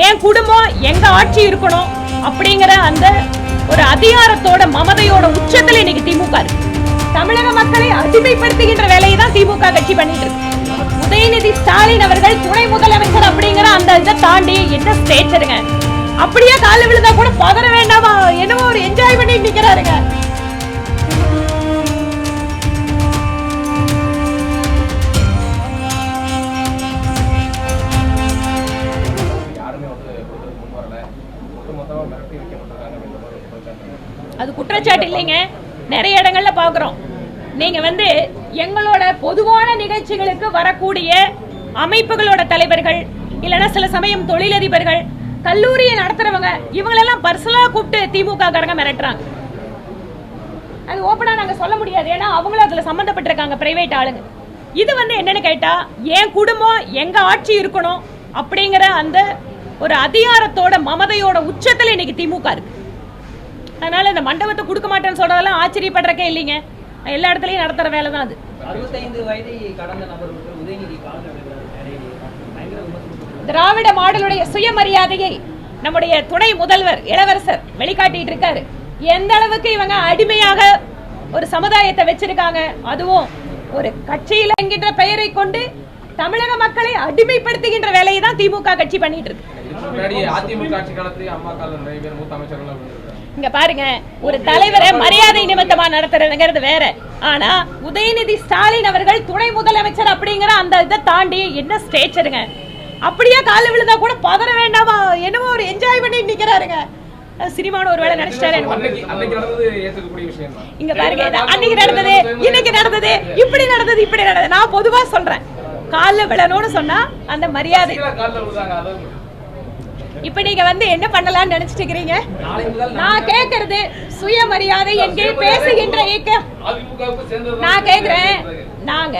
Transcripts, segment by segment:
என் குடும்பம் எங்க ஆட்சி இருக்கணும் அப்படிங்கிற அந்த ஒரு அதிகாரத்தோட மமதையோட உச்சத்துல இன்னைக்கு திமுக இருக்கு. தமிழக மக்களை அடிமைப்படுத்துகின்ற வேலையை தான் திமுக கட்சி பண்ணிட்டு இருக்கு. உதயநிதி ஸ்டாலின் அவர்கள் துணை முதலமைச்சர் அப்படிங்கிற அந்த இதை தாண்டி என்ன ஸ்டேச்சருங்க அப்படியே கால விழுந்தா கூட பதற வேண்டாமா? என்னவோ ஒரு என்ஜாய் பண்ணி நிக்கிறாருங்க. அது குற்றச்சாட்டு இல்லைங்க. நிறைய இடங்கள்ல பாக்குறோம் நீங்க வந்து எங்களோட பொதுவான நிகழ்ச்சிகளுக்கு வரக்கூடிய அமைப்புகளோட தலைவர்கள் இல்லைன்னா சில சமயம் தொழிலதிபர்கள் கல்லூரியை நடத்துறவங்க இவங்களெல்லாம் பர்சனலா கூப்பிட்டு திமுக காரங்க மிரட்டுறாங்க. அது ஓப்பனா நாங்க சொல்ல முடியாது. ஏன்னா அவங்களும் அதுல சம்பந்தப்பட்டிருக்காங்க பிரைவேட் ஆளுங்க. இது வந்து என்னன்னு கேட்டா என் குடும்பம் எங்க ஆட்சி இருக்கணும் அப்படிங்கிற அந்த ஒரு அதிகாரத்தோட மமதையோட உச்சத்துல இன்னைக்கு திமுக இருக்கு. அதனால இந்த மண்டபத்தை கொடுக்க மாட்டேன்னு சொல்றதெல்லாம் ஆச்சரியப்படுறக்கே இல்லைங்க. எல்லா இடத்துலயும் நடத்துற வேலை தான் அது திராவிட மாடலுடைய சுயமரியாதையை நம்முடைய துணை முதல்வர் இளவரசர் வெளிக்காட்டிட்டு இருக்காரு எந்த அளவுக்கு இவங்க அடிமையாக ஒரு சமுதாயத்தை வச்சிருக்காங்க அதுவும் ஒரு கட்சியில என்கின்ற பெயரை கொண்டு தமிழக மக்களை அடிமைப்படுத்துகின்ற வேலையை தான் திமுக கட்சி பண்ணிட்டு இருக்கு இங்க பாருங்க ஒரு தலைவரை மரியாதை நிமித்தமா நடத்துறதுங்கிறது வேற. ஆனா உதயநிதி ஸ்டாலின் அவர்கள் துணை முதலமைச்சர் அப்படிங்கிற அந்த இதை தாண்டி என்ன ஸ்டேச்சருங்க? அப்படியே கால விழுந்தா கூட பதற வேண்டாமா? என்னமோ ஒரு என்ஜாய் பண்ணி நிக்கிறாருங்க சினிமாவோட ஒரு வேலை நினைச்சிட்டாரு இங்க பாருங்க அன்னைக்கு நடந்தது இன்னைக்கு நடந்தது இப்படி நடந்தது இப்படி நடந்தது. நான் பொதுவா சொல்றேன். கால்ல விழணும்னு சொன்னா அந்த மரியாதை இப்ப நீங்க வந்து என்ன பண்ணலாம்னு நினைச்சிட்டு இருக்கிறீங்க நான் கேக்குறது சுயமரியாதை என்கே பேசுகின்ற இயக்கம். நான் கேக்குறேன். நாங்க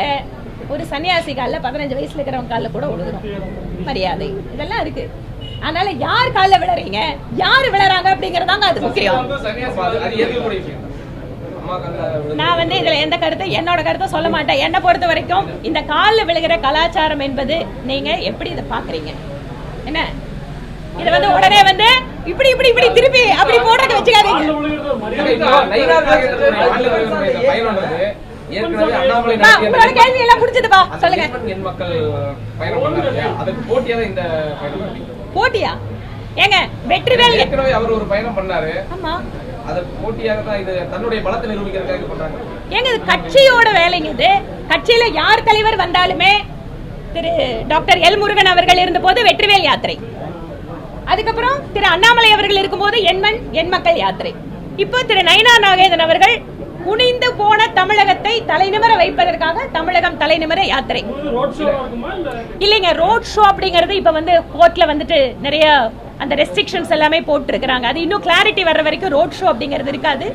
ஒரு சன்னியாசி கால்ல பதினஞ்சு வயசுல இருக்கிறவங்க கால்ல கூட விழுகிறோம் மரியாதை. இதெல்லாம் இருக்கு. அதனால யார் கால்ல விழறீங்க? யார் விழறாங்க அப்படிங்கறதாங்க அது முக்கியம். நான் வந்து இதுல எந்த கருத்து? என்னோட கருத்தை சொல்ல மாட்டேன். என்னை பொறுத்த வரைக்கும் இந்த கால்ல விழுகிற கலாச்சாரம் என்பது நீங்க எப்படி இதை பாக்குறீங்க? என்ன? இத வந்து உடனே வந்து இப்படி இப்படி இப்படி திருப்பி அப்படி போடுறத வச்சுக்காதீங்க. உங்களோட கேள்வி எல்லாம் முடிச்சதுப்பா அந்த சொல்லுங்க. போட்டியா? ஏங்க வெற்றிவேல் அவர் ஒரு பயணம் பண்ணாரு. ஆமா. அதற்கு போட்டியாக தான் இது தன்னுடைய பலத்தை நிரூபிக்கிறதுக்காக இது பண்றாங்க. ஏங்க இது கட்சியோட வேலைங்க இது. கட்சியில யார் தலைவர் வந்தாலுமே திரு டாக்டர் எல் முருகன் அவர்கள் இருந்தபோது வெற்றிவேல் யாத்திரை. அதுக்கப்புறம் திரு அண்ணாமலை அவர்கள் இருக்கும்போது எண்மண் எண் மக்கள் யாத்திரை. இப்போ திரு நயனா நாகேந்திரன் அவர்கள் குனிந்து போன தமிழகத்தை தலைநிமர வைப்பதற்காக தமிழகம் தலைநிமர யாத்திரை. இல்லைங்க ரோட் ஷோ அப்படிங்கிறது இப்ப வந்து கோர்ட்ல வந்துட்டு நிறைய அந்த ரெஸ்ட்ரிக்ஷன்ஸ் எல்லாமே போட்டிருக்கிறாங்க. அது இன்னும் கிளாரிட்டி வர்ற வரைக்கும் ரோட் ஷோ அப்படிங்கிறது இருக்காது.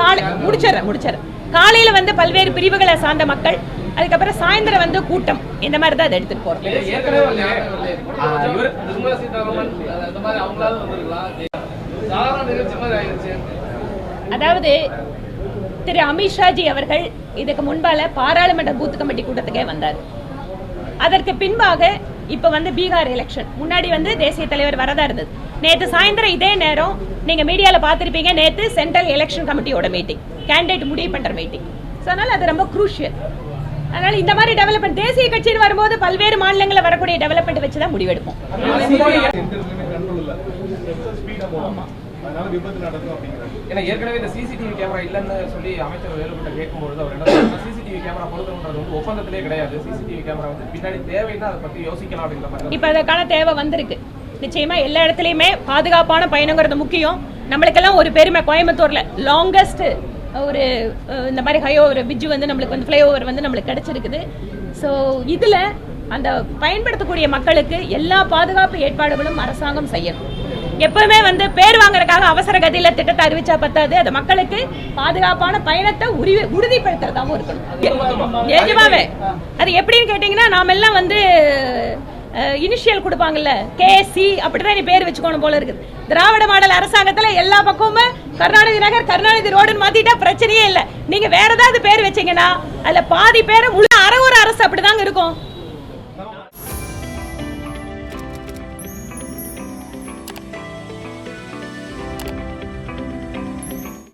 காலை முடிச்சிடறேன் முடிச்சிடறேன். காலையில வந்து பல்வேறு பிரிவுகளை சார்ந்த மக்கள் அதுக்கப்புறம் சாயந்தரம் வந்து கூட்டம். இந்த மாதிரி தான் அதை எடுத்துட்டு போறோம். அதாவது திரு அமித்ஷாஜி அவர்கள் இதுக்கு முன்பால பாராளுமன்ற பூத் கமிட்டி கூட்டத்துக்கே வந்தார். அதற்கு பின்பாக இப்ப வந்து பீகார் எலெக்ஷன் முன்னாடி வந்து தேசிய தலைவர் வரதா இருந்தது. நேத்து சாயந்தரம் இதே நேரம் நீங்க மீடியால பார்த்திருப்பீங்க நேத்து சென்ட்ரல் எலெக்ஷன் கமிட்டியோட மீட்டிங் கேண்டிடேட் முடிவு பண்ற மீட்டிங் அதனால அது ரொம்ப குரூஷியல் அதனால இந்த மாதிரி டெவலப்மெண்ட் தேசிய கட்சின்னு வரும்போது பல்வேறு மாநிலங்களில் வரக்கூடிய டெவலப்மெண்ட் வச்சு தான் முடிவெடுப்போம். ஏன்னா ஏற்கனவே இந்த சிசிடிவி கேமரா இல்லைன்னு சொல்லி அமைச்சர் வேலுக்கிட்ட கேட்கும்பொழுது அவர் என்ன சிசிடிவி கேமரா பொருத்தம்ன்றது வந்து ஒப்பந்தத்திலே கிடையாது. சிசிடிவி கேமரா வந்து பின்னாடி தேவைன்னா அதை பத்தி யோசிக்கலாம் அப்படிங்கிற மாதிரி இப்ப அதற்கான தேவை வந்திருக்கு. நிச்சயமா எல்லா இடத்துலயுமே பாதுகாப்பான பயணங்கிறது முக்கியம். நம்மளுக்கெல்லாம் ஒரு பெருமை. கோயம்புத்தூர்ல லாங்கஸ்ட் ஒரு இந்த மாதிரி ஹையோ ஒரு வந்து நம்மளுக்கு வந்து ஃப்ளைஓவர் வந்து நம்மளுக்கு கிடைச்சிருக்குது. ஸோ இதில் அந்த பயன்படுத்தக்கூடிய மக்களுக்கு எல்லா பாதுகாப்பு ஏற்பாடுகளும் அரசாங்கம் செய்யணும் எப்பவுமே வந்து பேர் வாங்குறதுக்காக அவசர கதியில திட்டத்தை அறிவிச்சா பத்தாது. அது மக்களுக்கு பாதுகாப்பான பயணத்தை உரி உறுதிப்படுத்துறதாவும் இருக்கணும். நிஜமாவே அது எப்படின்னு கேட்டீங்கன்னா நாம எல்லாம் வந்து இனிஷியல் கொடுப்பாங்கல்ல கேசி அப்படிதான் நீ பேர் வச்சுக்கணும் போல இருக்குது. திராவிட மாடல் அரசாங்கத்துல எல்லா பக்கமுமே கருணாநிதி நகர் கருணாநிதி ரோடுன்னு மாத்திட்டா பிரச்சனையே இல்லை. நீங்க வேற ஏதாவது பேர் வச்சீங்கன்னா அதுல பாதி பேரை முழு அரை அரசு அப்படிதாங்க இருக்கும்.